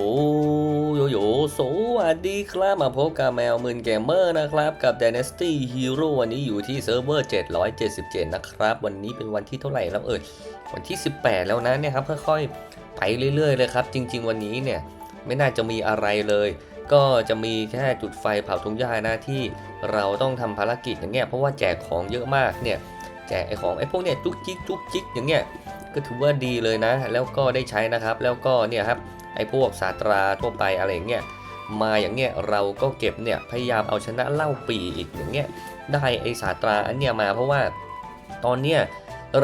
อ้โยโยสวัสดีครับมาพบกับแมวมืนเกมเมอร์นะครับ กับ Dynasty Hero วันนี้อยู่ที่เซิร์ฟเวอร์ 777 นะครับ วันนี้เป็นวันที่เท่าไหร่แล้วเอ่ยวันที่ 18 แล้วนะเนี่ยครับค่อยๆไปเรื่อยๆเลยครับ จริง ๆ วันนี้เนี่ยไม่น่าจะมีอะไรเลย ก็จะมีแค่จุดไฟเผาทุ่งหญ้านะที่เราต้องทำภารกิจอย่างเงี้ยเพราะว่าแจกของเยอะมากเนี่ยแจกไอ้ของไอ้พวกเนี่ยจุกจิกจุกจิกอย่างเงี้ยก็ถือว่าดีเลยนะ แล้วก็ได้ใช้นะครับแล้วก็เนี่ยครับ ไอ้พวกศาสตราทั่วไปอะไรเงี้ยมาอย่างเงี้ยเราก็เก็บเนี่ยพยายามเอาชนะเล่าปีอีกอย่างเงี้ยได้ไอ้ศาสตราอันเนี้ยมาเพราะว่าตอนเนี้ย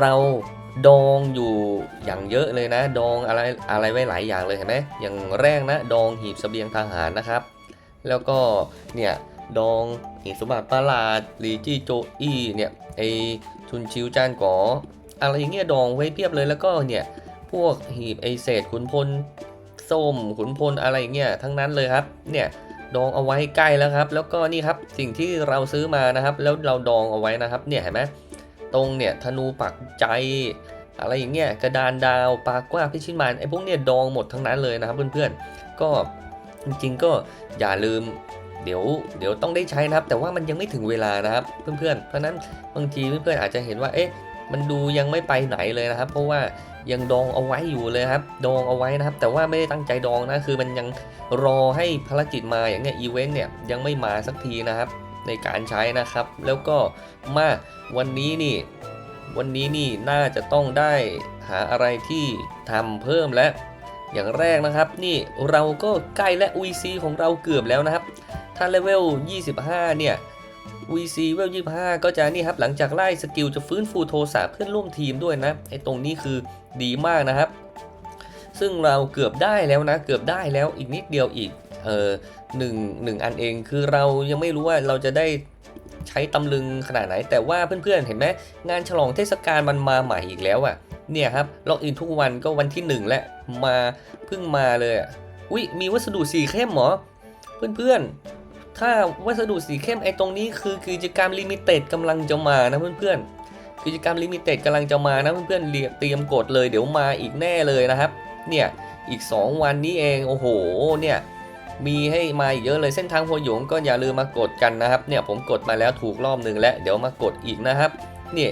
เราดองอยู่อย่างเยอะเลยนะ ดองอะไรอะไรไว้หลายอย่างเลยเห็นไหมอย่างแรกนะดองหีบเสบียงทหารนะครับ แล้วก็เนี่ยดองหีบสมบัติประหลาดลีจี้โจอี้เนี่ยไอชุนชิวจานก๋ออะไรอย่างเงี้ยดองไว้เพียบเลยแล้วก็เนี่ยพวกหีบไอเศษขุนพล ส้ม ขุนพลอะไรเงี้ยทั้งนั้นเลยครับ เนี่ยดองเอาไว้ใกล้แล้วครับ แล้วก็นี่ครับสิ่งที่เราซื้อมานะครับ แล้วเราดองเอาไว้นะครับ เนี่ยเห็นไหมตรงเนี่ยธนูปักใจ อะไรอย่างเงี้ยกระดานดาวปากว้าพิชิตมานไอ้พวกเนี่ยดองหมดทั้งนั้นเลยนะครับเพื่อนๆก็จริงๆก็อย่าลืมเดี๋ยวเดี๋ยวต้องได้ใช้นะครับ แต่ว่ามันยังไม่ถึงเวลานะครับเพื่อนๆ เพราะฉะนั้นบางทีเพื่อนๆอาจจะเห็นว่าเอ๊ะ มันดูยังไม่ไปไหนเลยนะครับ เพราะว่ายังดองเอาไว้อยู่เลยครับ ดองเอาไว้นะครับ แต่ว่าไม่ได้ตั้งใจดองนะ คือมันยังรอให้ภารกิจมาอย่างเงี้ยอีเวนต์เนี่ยยังไม่มาสักทีนะครับ ในการใช้นะครับ แล้วก็มาวันนี้นี่วันนี้นี่น่าจะต้องได้หาอะไรที่ทำเพิ่มและอย่างแรกนะครับ นี่เราก็ใกล้และ UC ของเราเกือบแล้วนะครับ ถ้าเลเวล 25 เนี่ย VC เลเวล25ก็จะนี่ครับหลังจากไล่สกิลจะฟื้นฟูโทสะเพื่อนร่วมทีมด้วยนะไอตรงนี้คือดีมากนะครับ ซึ่งเราเกือบได้แล้วนะ เกือบได้แล้วอีกนิดเดียวอีกเออหนึ่งหนึ่งอันเองคือเรายังไม่รู้ว่าเราจะได้ใช้ตำลึงขนาดไหน แต่ว่าเพื่อนๆเห็นไหมงานฉลองเทศกาลมันมาใหม่อีกแล้วอะ่ะเนี่ยครับล็อกอินทุกวันก็วันที่หนึ่งและมาเพิ่งมาเลยอะอุ๊ยมีวัสดุสีเข้มหรอเพื่อนๆ ถ้าวัสดุสีเข้มไอ้ตรงนี้คือกิจกรรมลิมิเต็ดกำลังจะมานะเพื่อนๆ กิจกรรมลิมิเต็ดกำลังจะมานะเพื่อนๆเรียเตรียมกดเลยเดี๋ยวมาอีกแน่เลยนะครับ เนี่ยอีก 2 วันนี้เองโอ้โหเนี่ยมีให้มาอีกเยอะเลยเส้นทางหัวหยงก็อย่าลืมมากดกันนะครับเนี่ยผมกดมาแล้วถูกรอบหนึ่งแล้วเดี๋ยวมากดอีกนะครับเนี่ย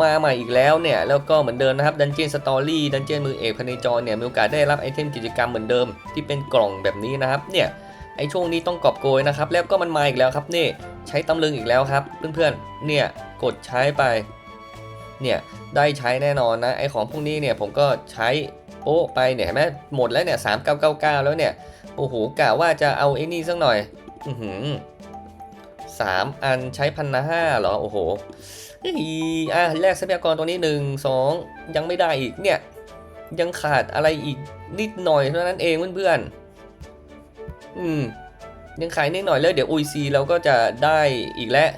มาใหม่อีกแล้วเนี่ยแล้วก็เหมือนเดิมนะครับดันเจียนสตอรี่ดันเจียนมือเอกภายในจอเนี่ยมีโอกาสได้รับไอเทมกิจกรรมเหมือนเดิมที่เป็นกล่องแบบนี้นะครับเนี่ย ไอช่วงนี้ต้องกอบโกยนะครับ แล้วก็มันมาอีกแล้วครับนี่ใช้ตำลึงอีกแล้วครับ เพื่อนๆ เนี่ยกดใช้ไป เนี่ยได้ใช้แน่นอนนะไอของพวกนี้เนี่ยผมก็ใช้โอ้ไปเนี่ยเห็นไหมหมดแล้วเนี่ยสามเก้าเก้าเก้าแล้วเนี่ยโอ้โหกะว่าจะเอาไอ้นี่สักหน่อย อือหือสามอันใช้พันห้าเหรอโอ้โหเฮ้ยอะแลกทรัพยากรตัวนี้หนึ่งสองยังไม่ได้อีกเนี่ยยังขาดอะไรอีกนิดหน่อยเท่านั้นเองเพื่อนๆ อืม ยังขายนิดหน่อยแล้วเดี๋ยว UC เราก็จะได้อีกแล้ว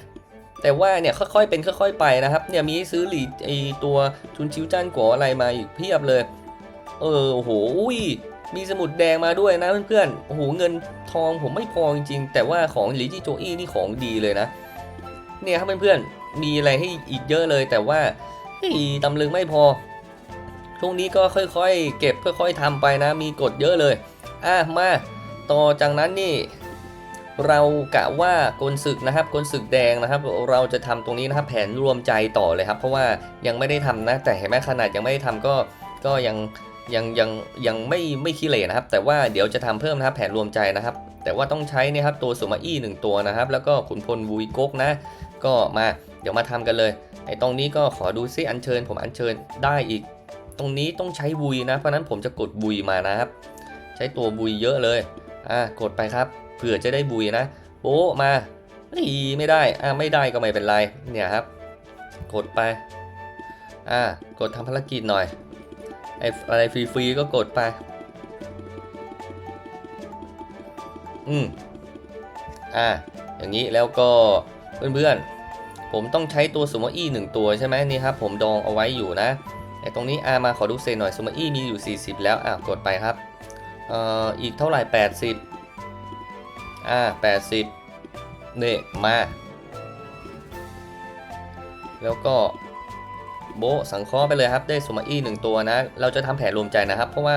แต่ว่าเนี่ยค่อยๆเป็นค่อย ๆ ไปนะครับ เนี่ยมีซื้อหลีไอตัวชุนชิวจ้านกัวอะไรมาอีกเพียบเลย เออโอ้โหอุ้ยมีสมุดแดงมาด้วยนะเพื่อนๆ โอ้โหเงินทองผมไม่พอจริงๆ แต่ว่าของหลีจิโจอี้นี่ของดีเลยนะ เนี่ยครับเพื่อนๆ มีอะไรให้อีกเยอะเลย แต่ว่าตำลึงไม่พอ ช่วงนี้ก็ค่อยๆ เก็บค่อยๆทำไปนะ มีกฎเยอะเลย อะมา ต่อจากนั้นนี่เรากะว่ากลศึกนะครับกลศึกแดงนะครับ เราจะทำตรงนี้นะครับแผนรวมใจต่อเลยครับ เพราะว่ายังไม่ได้ทำนะ แต่เห็นไหมขนาดยังไม่ได้ทำก็ก็ยังยังยังยังไม่ไม่ขี้เหร่นะครับ แต่ว่าเดี๋ยวจะทำเพิ่มนะครับแผนรวมใจนะครับ แต่ว่าต้องใช้นี่ครับตัวสุมาอี้หนึ่งตัวนะครับ แล้วก็ขุนพลวุยกกนะ ก็มาเดี๋ยวมาทำกันเลยไอ้ตรงนี้ก็ขอดูซิอัญเชิญ ผมอัญเชิญได้อีก ตรงนี้ต้องใช้บุยนะเพราะฉะนั้นผมจะกดบุยมานะครับ ใช้ตัวบุยเยอะเลย อะกดไปครับเผื่อจะได้บุยนะโอ้มาเฮ้ยไม่ได้อะไม่ได้ก็ไม่เป็นไรเนี่ยครับ กดไปอะกดทำภารกิจหน่อยไอ้อะไรฟรีๆก็กดไป อืมอะอย่างนี้แล้วก็เพื่อนๆ ผมต้องใช้ตัวสุมอี้หนึ่งตัวใช่ไหมนี่ครับผมดองเอาไว้อยู่นะไอ้ตรงนี้อามาขอดูเซนหน่อยสุมอี้มีอยู่ 40 แล้วอะกดไปครับ เอ่ออีกเท่าไหร่ 80 อ่า 80นี่มา แล้วก็โบสังเคราะห์ไปเลยครับ ได้สุมาอี้หนึ่งตัวนะ เราจะทำแผนรวมใจนะครับ เพราะว่า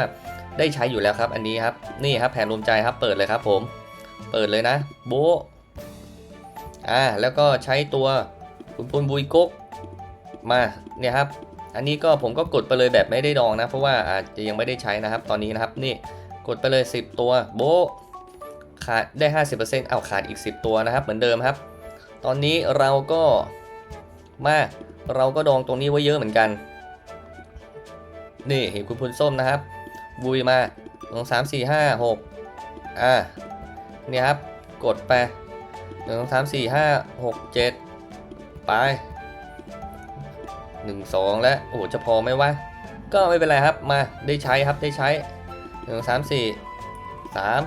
ได้ใช้อยู่แล้วครับ อันนี้ครับ นี่ครับแผนรวมใจครับ เปิดเลยครับผม เปิดเลยนะ โบอ่า แล้วก็ใช้ตัวคุณปุนบุยกกมา เนี่ยครับ อันนี้ก็ผมก็กดไปเลยแบบไม่ได้ดองนะ เพราะว่าอาจจะยังไม่ได้ใช้นะครับ ตอนนี้นะครับ นี่ กดไปเลย 10 ตัวโบขาดได้ 50%เอาขาดอีก 10 ตัวนะครับ เหมือนเดิมครับ ตอนนี้เราก็มาเราก็ดองตรงนี้ไว้เยอะเหมือนกัน นี่เห็นคุณพุนส้มนะครับ บุยมาสองสามสี่ห้าหกอ่าเนี่ยครับ กดไปหนึ่งสองสามสี่ห้าหกเจ็ดไปหนึ่งสองแล้วโอ้จะพอไหมวะก็ไม่เป็นไรครับมาได้ใช้ครับได้ใช้ หนึ่งสามสี่สาม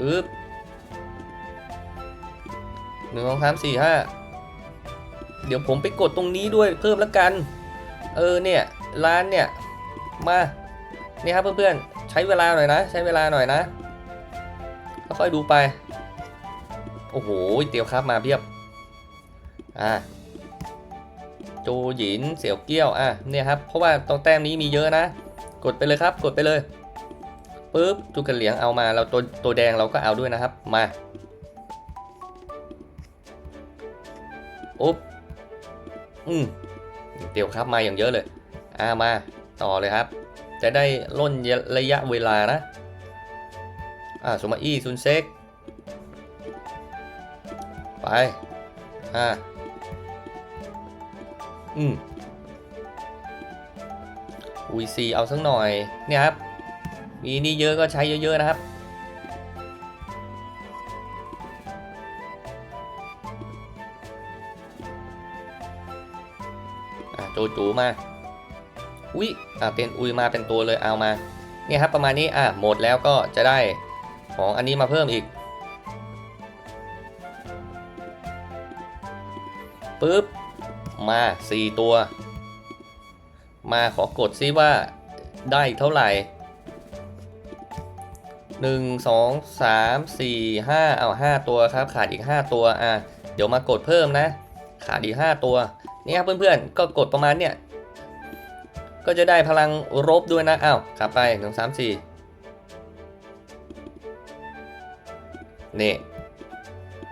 อึ๊บหนึ่งสองสามสี่ห้าเดี๋ยวผมไปกดตรงนี้ด้วยเพิ่มแล้วกัน เออเนี่ย ร้านเนี่ย มาเนี่ยครับเพื่อนๆ ใช้เวลาหน่อยนะ ใช้เวลาหน่อยนะค่อยๆดูไป โอ้โห เตียวครับมาเพียบ อ่าโจหยินเสี่ยวเกี้ยว อะเนี่ยครับ เพราะว่าตรงแต้มนี้มีเยอะนะ กดไปเลยครับ กดไปเลยปุ๊บจุกันเหลียงเอามาเราตัวตัวแดงเราก็เอาด้วยนะครับมาอุ๊บอืมเตียวครับมาอย่างเยอะเลยอ่ามาต่อเลยครับ จะได้ล่นระยะเวลานะอ่าสมาอี้ซุนเซ็กไปอ่าอืม อุยซีเอาสักหน่อยเนี่ยครับมีนี่เยอะก็ใช้เยอะๆนะครับอะโจจูมา อุ้ยอะเป็นอุยมาเป็นตัวเลยเอามา เนี่ยครับประมาณนี้ อะหมดแล้วก็จะได้ของอันนี้มาเพิ่มอีกปึ๊บ มา 4 ตัว มาขอกดซิว่าได้เท่าไหร่ 1 2 3 4 5 เอา 5 ตัวครับ ขาดอีก 5 ตัว อะ เดี๋ยวมากดเพิ่มนะ ขาดอีก 5 ตัวนี่ครับเพื่อนๆ ก็กดประมาณเนี่ย ก็จะได้พลังรบด้วยนะ อ้าวกลับไป 1 3 4 นี่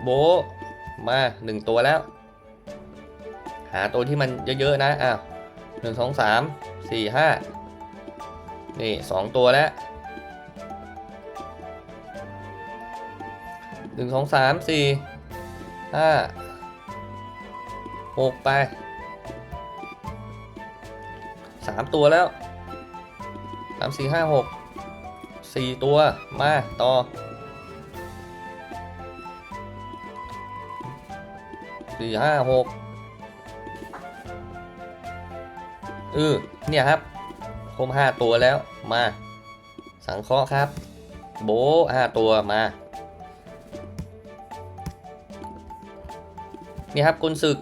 โบมา 1 ตัวแล้ว หาตัวที่มันเยอะๆนะ อ้าว หนึ่งสองสามสี่ห้านี่สองตัวแล้วหนึ่งสองสามสี่ห้าหกไปสามตัวแล้วสามสี่ห้าหกสี่ตัวมา ต่อสี่ห้าหก เออเนี่ยครับครบห้าตัวแล้วมา สังเคราะห์ครับ โบห้าตัวมานี่ครับกลศึก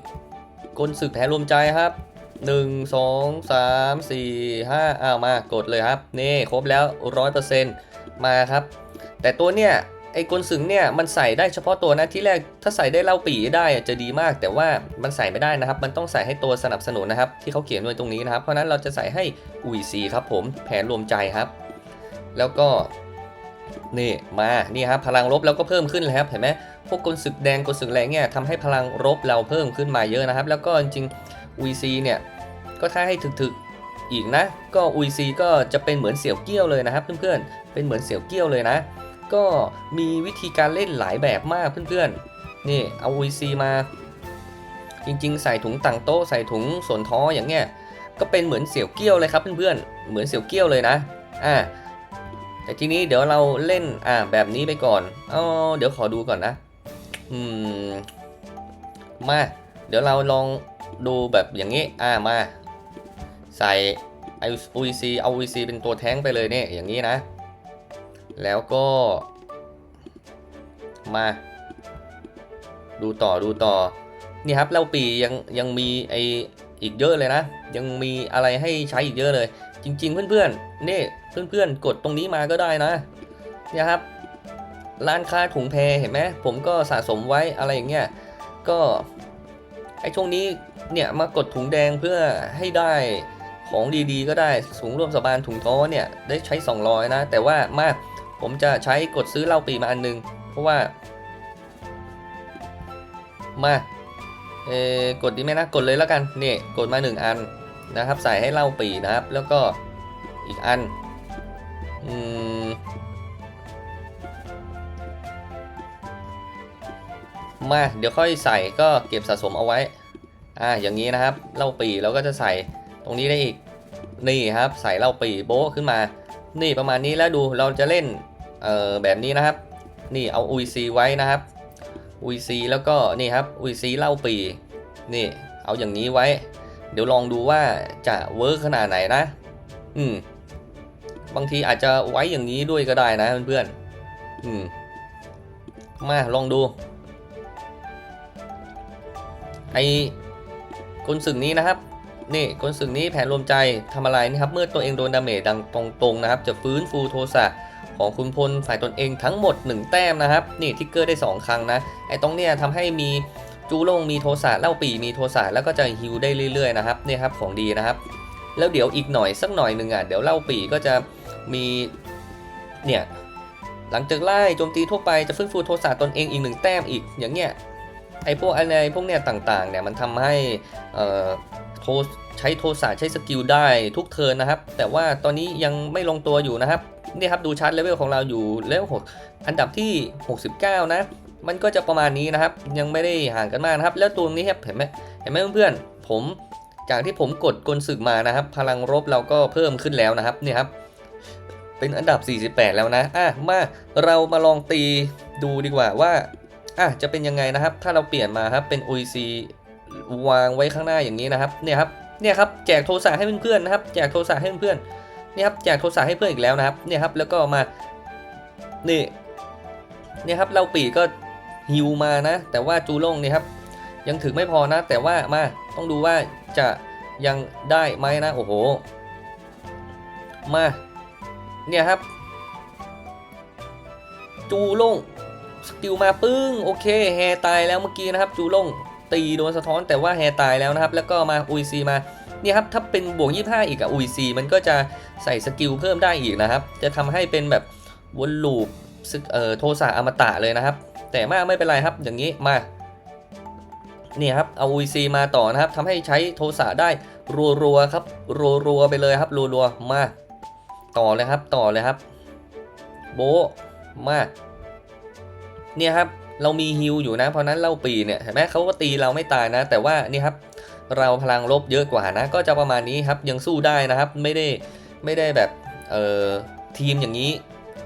กลศึกแผนรวมใจครับ1 2 3 4 5อ้าวมากดเลยครับ นี่ครบแล้ว100%มาครับ แต่ตัวเนี่ย ไอ้กลศึกเนี่ยมันใส่ได้เฉพาะตัวนะที่แรกถ้าใส่ได้เล่าปีได้จะดีมาก แต่ว่ามันใส่ไม่ได้นะครับ มันต้องใส่ให้ตัวสนับสนุนนะครับ ที่เขาเขียนไว้ตรงนี้นะครับ เพราะนั้นเราจะใส่ให้อุยซีครับผมแผนรวมใจครับ แล้วก็นี่มานี่ครับพลังลบเราก็เพิ่มขึ้นเลยครับเห็นไหมพวกกลศึกแดงกลศึกแรงเนี่ยทำให้พลังรบเราเพิ่มขึ้นมาเยอะนะครับ แล้วก็จริงอุยซีเนี่ยก็ถ้าให้ถึกๆอีกนะ ก็อุยซีก็จะเป็นเหมือนเสี่ยวเกี้ยวเลยนะครับ เพื่อนๆเป็นเหมือนเสี่ยวเกี้ยวเลยนะ ก็มีวิธีการเล่นหลายแบบมากเพื่อนๆ นี่เอา UC มา จริงๆ ใส่ถุงต่างโต๊ะใส่ถุงส่วนท้ออย่างเงี้ย ก็เป็นเหมือนเสี่ยวเกี้ยวเลยครับเพื่อนๆ เหมือนเสี่ยวเกี้ยวเลยนะ อ่า แต่ทีนี้เดี๋ยวเราเล่น อ่า แบบนี้ไปก่อนเอาเดี๋ยวขอดูก่อนนะ อืม มา เดี๋ยวเราลองดูแบบอย่างนี้ อ่า มา ใส่ไอ UC เอา UC เป็นตัวแท้งไปเลยเนี่ย อย่างนี้นะ แล้วก็มาดูต่อดูต่อ นี่ครับเล่าปียังยังมีไออีกเยอะเลยนะ ยังมีอะไรให้ใช้อีกเยอะเลย จริง ๆ เพื่อนๆนี่เพื่อนๆ กดตรงนี้มาก็ได้นะเนี่ยครับ ร้านค้าถุงแพเห็นไหมผมก็สะสมไว้อะไรอย่างเงี้ยก็ไอช่วงนี้เนี่ยมากดถุงแดงเพื่อให้ได้ของดีๆ ก็ได้สูงร่วมสบานถุงท้อเนี่ยได้ใช้ 200 นะ แต่ว่ามาก ผมจะใช้กดซื้อเหล้าปีมาอันนึง เพราะว่า มาเออกดดีไหมนะ กดเลยแล้วกันนี่กดมา 1 อันนะครับ ใส่ให้เหล้าปีนะครับ แล้วก็อีกอันอืมมาเดี๋ยวค่อยใส่ก็เก็บสะสมเอาไว้ อ่า อย่างนี้นะครับเหล้าปีเราก็จะใส่ตรงนี้ได้อีก นี่ครับ ใส่เหล้าปีโบ๊ะขึ้นมา นี่ประมาณนี้แล้วดูเราจะเล่น เอ่อแบบนี้นะครับ นี่เอาอุยซีไว้นะครับอุยซีแล้วก็นี่ครับอุยซีเหล้าปีนี่ เอาอย่างนี้ไว้ เดี๋ยวลองดูว่าจะเวิร์กขนาดไหนนะ อืม บางทีอาจจะไว้อย่างนี้ด้วยก็ได้นะเพื่อนๆอืม มาลองดู ไอ้กลศึกนี้นะครับ นี่กลศึกนี้แผนรวมใจทำอะไรนะครับ เมื่อตัวเองโดนดาเมจดังตรงๆนะครับ จะฟื้นฟูโทสะ ของคุณพลฝ่ายตนเองทั้งหมด 1 แต้มนะครับ นี่ทิกเกอร์ได้ 2 ครั้งนะ ไอ้ตรงเนี้ยทำให้มีจูโล่งมีโทสะเล่าปีมีโทสะแล้วก็จะฮิวได้เรื่อยๆนะครับนี่ครับของดีนะครับ แล้วเดี๋ยวอีกหน่อยสักหน่อยหนึ่งอะเดี๋ยวเล่าปีก็จะมีเนี่ยหลังจากไล่โจมตีทั่วไปจะฟื้นฟูโทสะตนเองอีกหนึ่งแต้มอีกอย่างเงี้ยไอ้พวกอะไรพวกเนี้ยต่างๆเนี่ยมันทำให้เอ่อโทใช้โทสะใช้สกิลได้ทุกเทิร์นนะครับ แต่ว่าตอนนี้ยังไม่ลงตัวอยู่นะครับ นี่ครับดูชาร์ตเลเวลของเราอยู่เลเวล6อันดับที่ 69 นะ มันก็จะประมาณนี้นะครับ ยังไม่ได้ห่างกันมากนะครับ แล้วตัวนี้ครับเห็นไหมเห็นไหมเพื่อนๆผมจากที่ผมกดกลศึกมานะครับ พลังรบเราก็เพิ่มขึ้นแล้วนะครับนี่ครับ เป็นอันดับ 48 แล้วนะอะมาเรามาลองตีดูดีกว่าว่าอะจะเป็นยังไงนะครับ ถ้าเราเปลี่ยนมาครับเป็น OEC วางไว้ข้างหน้าอย่างนี้นะครับเนี่ยครับเนี่ยครับแจกโทรศัพท์ให้เพื่อนๆนะครับ แจกโทรศัพท์ให้เพื่อนๆ นี่ครับแจกโทรศัพท์ให้เพื่อนอีกแล้วนะครับเนี่ยครับแล้วก็มานี่เนี่ยครับเราปีก็ฮิวมานะ แต่ว่าจูโล่งเนี่ยครับยังถึงไม่พอนะ แต่ว่ามาต้องดูว่าจะยังได้ไหมนะโอ้โหมาเนี่ยครับ จูโล่งสกิลมาปึ้งโอเคแฮร์ตายแล้วเมื่อกี้นะครับจูล่งตีโดนสะท้อนแต่ว่าแฮร์ตายแล้วนะครับ แล้วก็มาอุยซีมาเนี่ยครับถ้าเป็นบวก25 อีกอะอุยซีมันก็จะ ใส่สกิลเพิ่มได้อีกนะครับ จะทำให้เป็นแบบวนลูปซึกเอ่อโทสะอมตะเลยนะครับ แต่มากไม่เป็นไรครับ อย่างนี้มาเนี่ยครับเอาอุยซีมาต่อนะครับทำให้ใช้โทสะได้รัวๆครับรัวๆไปเลยครับรัวๆมาต่อเลยครับต่อเลยครับ โบมาเนี่ยครับเรามีฮิลอยู่นะ เพราะนั้นเล่าปีเนี่ยเห็นไหมเขาก็ตีเราไม่ตายนะ แต่ว่านี่ครับ เราพลังลบเยอะกว่านะ ก็จะประมาณนี้ครับยังสู้ได้นะครับ ไม่ได้ ไม่ได้แบบเอ่อทีมอย่างนี้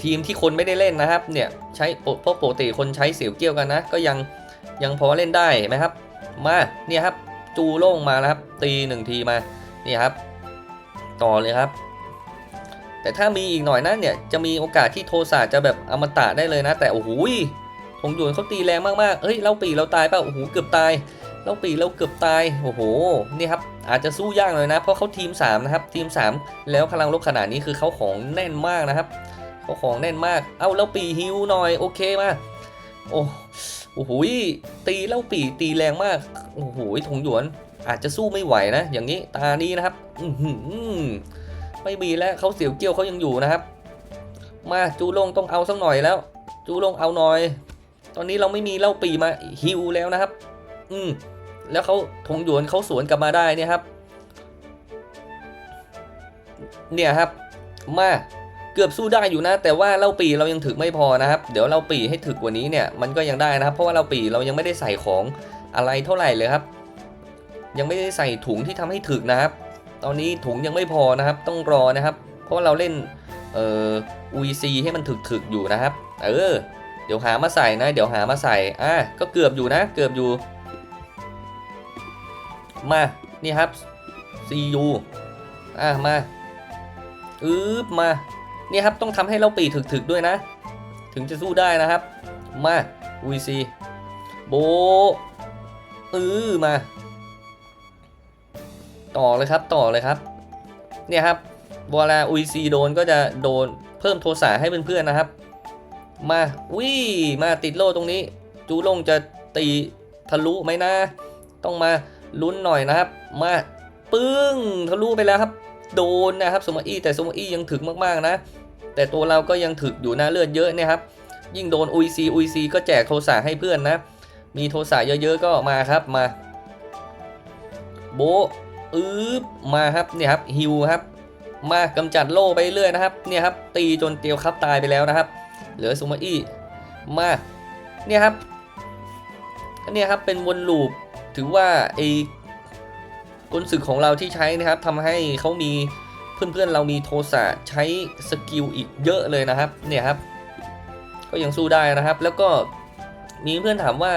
ทีมที่คนไม่ได้เล่นนะครับเนี่ยใช้เพราะปกติคนใช้เสียวเกี้ยวกันนะ ก็ยังยังพอเล่นได้เห็นไหมครับ มาเนี่ยครับจูโล่งมาแล้วครับ ตีหนึ่งทีมานี่ครับ ต่อเลยครับ แต่ถ้ามีอีกหน่อยนะเนี่ยจะมีโอกาสที่โทสะจะแบบอมตะได้เลยนะ แต่โอ้โหทงหยวนเขาตีแรงมากๆเฮ้ยเราปีเราตายเปล่าโอ้โหเกือบตาย เราปีเราเกือบตาย โอ้โห นี่ครับ อาจจะสู้ยากเลยนะ เพราะเขาทีม 3 นะครับ ทีม 3 แล้วพลังลบขนาดนี้คือเขาของแน่นมากนะครับเขาของแน่นมาก เอ้าแล้วปีฮิวหน่อย โอเคมา โอ้โอ้โหตีเล่าปีตีแรงมาก โอ้โหทงหยวน อาจจะสู้ไม่ไหวนะ อย่างนี้ตานี้นะครับ อือหือไม่มีแล้วเขาเสียวเกี้ยวเขายังอยู่นะครับ มาจูลงต้องเอาสักหน่อยแล้ว จูลงเอาหน่อย ตอนนี้เราไม่มีเล่าปีมาฮิวแล้วนะครับ อืม แล้วเขาทงหยวนเขาสวนกลับมาได้เนี่ยครับ เนี่ยครับ มาเกือบสู้ได้อยู่นะ แต่ว่าเล่าปีเรายังถึกไม่พอนะครับ เดี๋ยวเล่าปีให้ถึกกว่านี้เนี่ยมันก็ยังได้นะครับ เพราะว่าเล่าปีเรายังไม่ได้ใส่ของอะไรเท่าไหร่เลยครับ ยังไม่ได้ใส่ถุงที่ทำให้ถึกนะครับ ตอนนี้ถุงยังไม่พอนะครับ ต้องรอนะครับ เพราะว่าเราเล่นเอ่อ UEC ให้มันถึกๆอยู่นะครับ เออ เดี๋ยวหามาใส่นะ เดี๋ยวหามาใส่ อะ ก็เกือบอยู่นะ เกือบอยู่ มา นี่ครับ CU อะมาอึ๊บมา นี่ครับต้องทำให้เราปีถึกๆด้วยนะ ถึงจะสู้ได้นะครับ มา UC โบอือมา ต่อเลยครับต่อเลยครับ เนี่ยครับเวลาอุยซีโดนก็จะโดนเพิ่มโทสะให้เพื่อนๆนะครับ มาวิ่มาติดโล่ตรงนี้ จูลงจะตีทะลุไหมนะ ต้องมา ลุ้นหน่อยนะครับ มาปึ้งทะลุไปแล้วครับ โดนนะครับสมอี้แต่สมอี้ยังถึกมากๆนะ แต่ตัวเราก็ยังถึกอยู่นะเลือดเยอะนะครับ ยิ่งโดนอุยซีอุยซีก็แจกโทสะให้เพื่อนนะ มีโทสะเยอะๆก็มาครับมา โบอืบมาครับเนี่ยครับฮิวครับ มากำจัดโล่ไปเรื่อยนะครับ เนี่ยครับตีจนเตียวครับตายไปแล้วนะครับ เหลือซูมาอี้มาเนี่ยครับเนี้ยครับเป็นวนลูป ถือว่าไอ้กลศึกของเราที่ใช้นะครับทำให้เขามีเพื่อนๆเรามีโทสะใช้สกิลอีกเยอะเลยนะครับเนี่ยครับก็ยังสู้ได้นะครับ แล้วก็มีเพื่อนถามว่า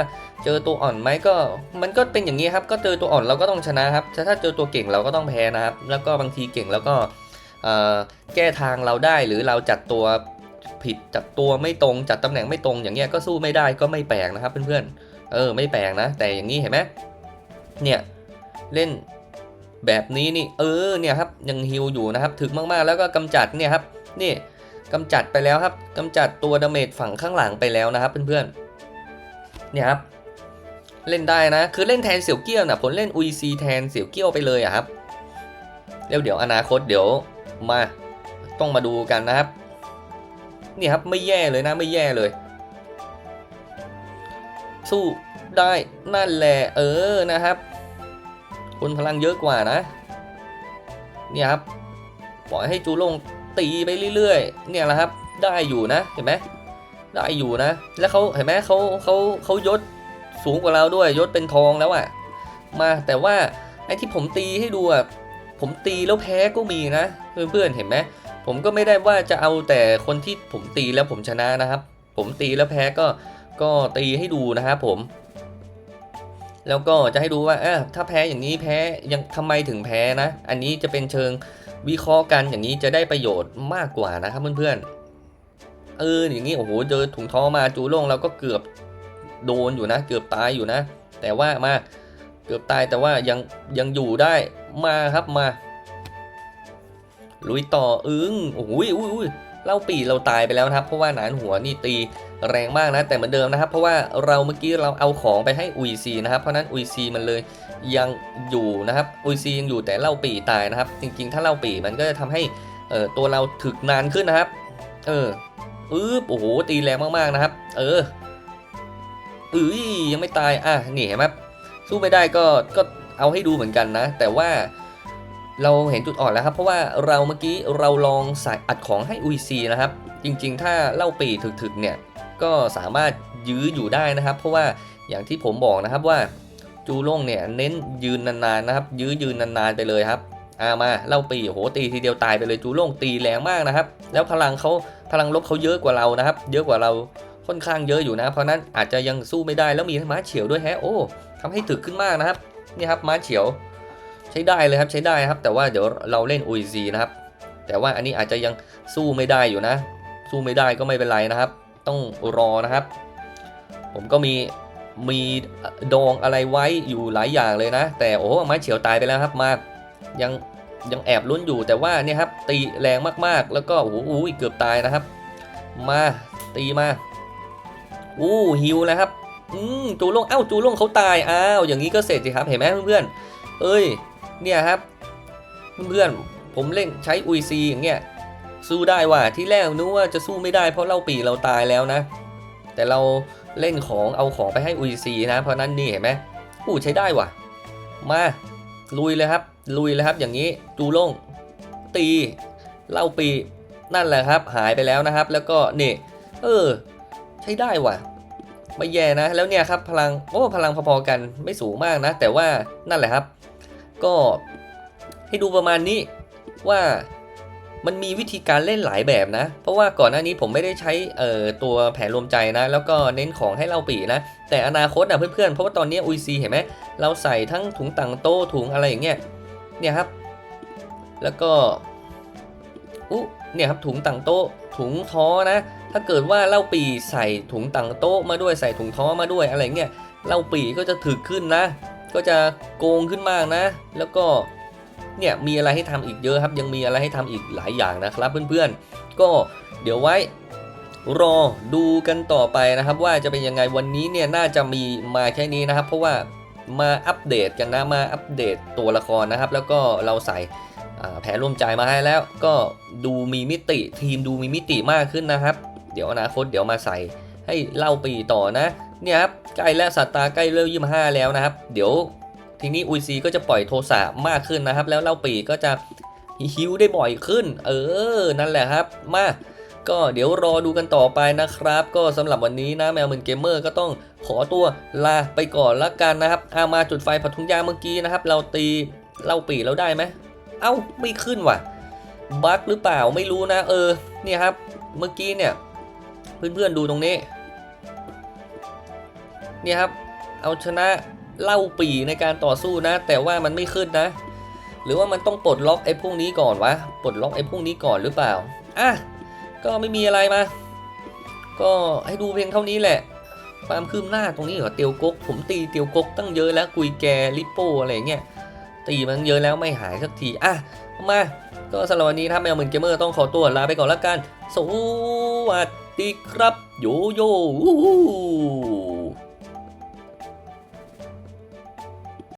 เจอตัวอ่อนไหมก็มันก็เป็นอย่างนี้ครับ ก็เจอตัวอ่อนเราก็ต้องชนะครับถ้าเจอตัวเก่งเราก็ต้องแพ้นะครับ แล้วก็บางทีเก่งแล้วก็แก้ทางเราได้หรือเราจัดตัวผิดจัดตัวไม่ตรงจัดตำแหน่งไม่ตรงอย่างเงี้ยก็สู้ไม่ได้ก็ไม่แปลกนะครับเพื่อนๆเออไม่แปลกนะ แต่อย่างนี้เห็นไหม เนี่ยเล่นแบบนี้นี่เออเนี่ยครับยังฮิวอยู่นะครับถึกมากๆ แล้วก็กำจัดเนี่ยครับนี่กำจัดไปแล้วครับกำจัดตัวดาเมจฝั่งข้างหลังไปแล้วนะครับเพื่อนๆเนี่ยครับเล่นได้นะ คือเล่นแทนเสี่ยวเกี้ยวนะผมเล่นอุยซีแทนเสี่ยวเกี้ยวไปเลยอะครับแล้วเดี๋ยวอนาคตเดี๋ยวมาต้องมาดูกันนะครับนี่ครับไม่แย่เลยนะไม่แย่เลย สู้ได้นั่นแหละเออนะครับ คนพลังเยอะกว่านะ เนี่ยครับ ปล่อยให้จูลงตีไปเรื่อยๆ เนี่ยแหละครับ ได้อยู่นะ เห็นไหมได้อยู่นะ แล้วเขาเห็นไหมเขาเขาเขายศสูงกว่าเราด้วย ยศเป็นทองแล้วอะมาแต่ว่าไอ้ที่ผมตีให้ดูอะ ผมตีแล้วแพ้ก็มีนะ เพื่อนๆ เห็นไหม ผมก็ไม่ได้ว่าจะเอาแต่คนที่ผมตีแล้วผมชนะนะครับ ผมตีแล้วแพ้ก็ก็ตีให้ดูนะครับผม แล้วก็จะให้ดูว่าเออถ้าแพ้อย่างนี้แพ้ยังทำไมถึงแพ้นะ อันนี้จะเป็นเชิงวิเคราะห์กันอย่างนี้จะได้ประโยชน์มากกว่านะครับเพื่อนๆเอออย่างนี้โอ้โหเจอถุงท้อมาจูโล่งเราก็เกือบโดนอยู่นะ เกือบตายอยู่นะ แต่ว่ามาเกือบตายแต่ว่ายังยังอยู่ได้มาครับมาลุยต่ออึ้งโอ้โหอุ้ยอุ้ย เล่าปีเราตายไปแล้วนะครับ เพราะว่าหนานหัวนี่ตีแรงมากนะแต่เหมือนเดิมนะครับ เพราะว่าเราเมื่อกี้เราเอาของไปให้อุยซีนะครับเพราะนั้นอุยซีมันเลยยังอยู่นะครับอุยซียังอยู่แต่เล่าปีตายนะครับ จริงๆ ถ้าเล่าปีมันก็จะทำให้เอ่อตัวเราถึกนานขึ้นนะครับ เอออึ๊บโอ้โหตีแรงมากๆนะครับ เอออือยังไม่ตายอะนี่เห็นไหมสู้ไม่ได้ก็ก็เอาให้ดูเหมือนกันนะ แต่ว่า เราเห็นจุดอ่อนแล้วครับ เพราะว่าเราเมื่อกี้เราลองใส่อัดของให้อุยซีนะครับ จริงๆ ถ้าเล่าปีถึกๆเนี่ยก็สามารถยื้ออยู่ได้นะครับ เพราะว่าอย่างที่ผมบอกนะครับว่าจูโล่งเนี่ยเน้นยืนนานๆนะครับ ยื้อยืนนานๆไปเลยครับอามาเล่าปีโอ้โหตีทีเดียวตายไปเลยจูโล่งตีแรงมากนะครับ แล้วพลังเขาพลังลบเขาเยอะกว่าเรานะครับ เยอะกว่าเราค่อนข้างเยอะอยู่นะ เพราะนั้นอาจจะยังสู้ไม่ได้แล้วมีม้าเฉียวด้วยแฮะโอ้ทำให้ถึกขึ้นมากนะครับนี่ครับม้าเฉียว ใช้ได้เลยครับใช้ได้ครับ แต่ว่าเดี๋ยวเราเล่นอุยซีนะครับ แต่ว่าอันนี้อาจจะยังสู้ไม่ได้อยู่นะ สู้ไม่ได้ก็ไม่เป็นไรนะครับ ต้องรอนะครับ ผมก็มีมีดองอะไรไว้อยู่หลายอย่างเลยนะ แต่โอ้ไม้เฉียวตายไปแล้วครับมายังยังแอบลุ้นอยู่แต่ว่าเนี่ยครับตีแรงมากๆ แล้วก็โอ้โหเกือบตายนะครับ มาตีมาอู้ฮิวแล้วครับอืมจูลงเอ้าจูลงเขาตายอ้าวอย่างนี้ก็เสร็จสิครับเห็นไหมเพื่อนๆเอ้ย เนี่ยครับเพื่อนๆผมเล่นใช้อุยซีอย่างเงี้ยสู้ได้ว่ะที่แรกนึกว่าจะสู้ไม่ได้เพราะเล่าปีเราตายแล้วนะ แต่เราเล่นของเอาของไปให้อุยซีนะเพราะนั้นนี่เห็นไหมอู้ใช้ได้ว่ะ มาลุยเลยครับ ลุยเลยครับอย่างนี้จูโล่งตีเล่าปีนั่นแหละครับ หายไปแล้วนะครับ แล้วก็นี่เออ ใช้ได้ว่ะไม่แย่นะ แล้วเนี่ยครับพลังโอ้พลังพอๆกันไม่สูงมากนะ แต่ว่านั่นแหละครับ ก็ให้ดูประมาณนี้ว่ามันมีวิธีการเล่นหลายแบบนะ เพราะว่าก่อนหน้านี้ผมไม่ได้ใช้เอ่อตัวแผนรวมใจนะ แล้วก็เน้นของให้เราปีนะ แต่อนาคตนะเพื่อนๆ เพราะว่าตอนนี้อุยซีเห็นไหมเราใส่ทั้งถุงตังโต้ถุงอะไรอย่างเงี้ย เนี่ยครับ แล้วก็อุเนี่ยครับถุงตังโต้ถุงท้อนะ ถ้าเกิดว่าเล่าปีใส่ถุงตังโต้มาด้วยใส่ถุงท้อมาด้วยอะไรเงี้ย เล่าปีก็จะถึกขึ้นนะ ก็จะโกงขึ้นมากนะ แล้วก็เนี่ยมีอะไรให้ทำอีกเยอะครับ ยังมีอะไรให้ทำอีกหลายอย่างนะครับเพื่อนๆ ก็เดี๋ยวไว้รอดูกันต่อไปนะครับ ว่าจะเป็นยังไงวันนี้เนี่ยน่าจะมีมาแค่นี้นะครับ เพราะว่ามาอัปเดตกันนะมาอัปเดตตัวละครนะครับ แล้วก็เราใส่แผนร่วมใจมาให้แล้ว ก็ดูมีมิติทีมดูมีมิติมากขึ้นนะครับ เดี๋ยวอนาคตเดี๋ยวมาใส่ให้เล่าปีต่อนะ เนี่ยครับ ใกล้แล้วสัตตาใกล้เลิกยี่ห้าแล้วนะครับ เดี๋ยวทีนี้อุยซีก็จะปล่อยโทสะมากขึ้นนะครับ แล้วเล่าปีก็จะฮิวได้บ่อยขึ้น เออ นั่นแหละครับ มาก็เดี๋ยวรอดูกันต่อไปนะครับ ก็สำหรับวันนี้นะแมวเหมือนเกมเมอร์ก็ต้องขอตัวลาไปก่อนละกันนะครับอามาจุดไฟผัดทุงยางเมื่อกี้นะครับ เราตีเล่าปีเราได้ไหมเอ้าไม่ขึ้นว่ะบั๊กหรือเปล่าไม่รู้นะ เออเนี่ยครับ เมื่อกี้เนี่ย เพื่อนๆดูตรงนี้ เนี่ยครับ เอาชนะเล่าปีในการต่อสู้นะ แต่ว่ามันไม่ขึ้นนะ หรือว่ามันต้องปลดล็อกไอ้พวกนี้ก่อนวะปลดล็อกไอ้พวกนี้ก่อนหรือเปล่าอะก็ไม่มีอะไรมา ก็ให้ดูเพียงเท่านี้แหละ ความคืบหน้าตรงนี้เหรอเตียวกก ผมตีเตียวกกตั้งเยอะแล้วกุยแกลิปโป้อะไรเงี้ยตีมันเยอะแล้วไม่หายสักทีอะมาก็สำหรับวันนี้ถ้าแมวเหมือนเกมเมอร์ต้องขอตัวลาไปก่อนละกัน สวัสดีครับ โยโย่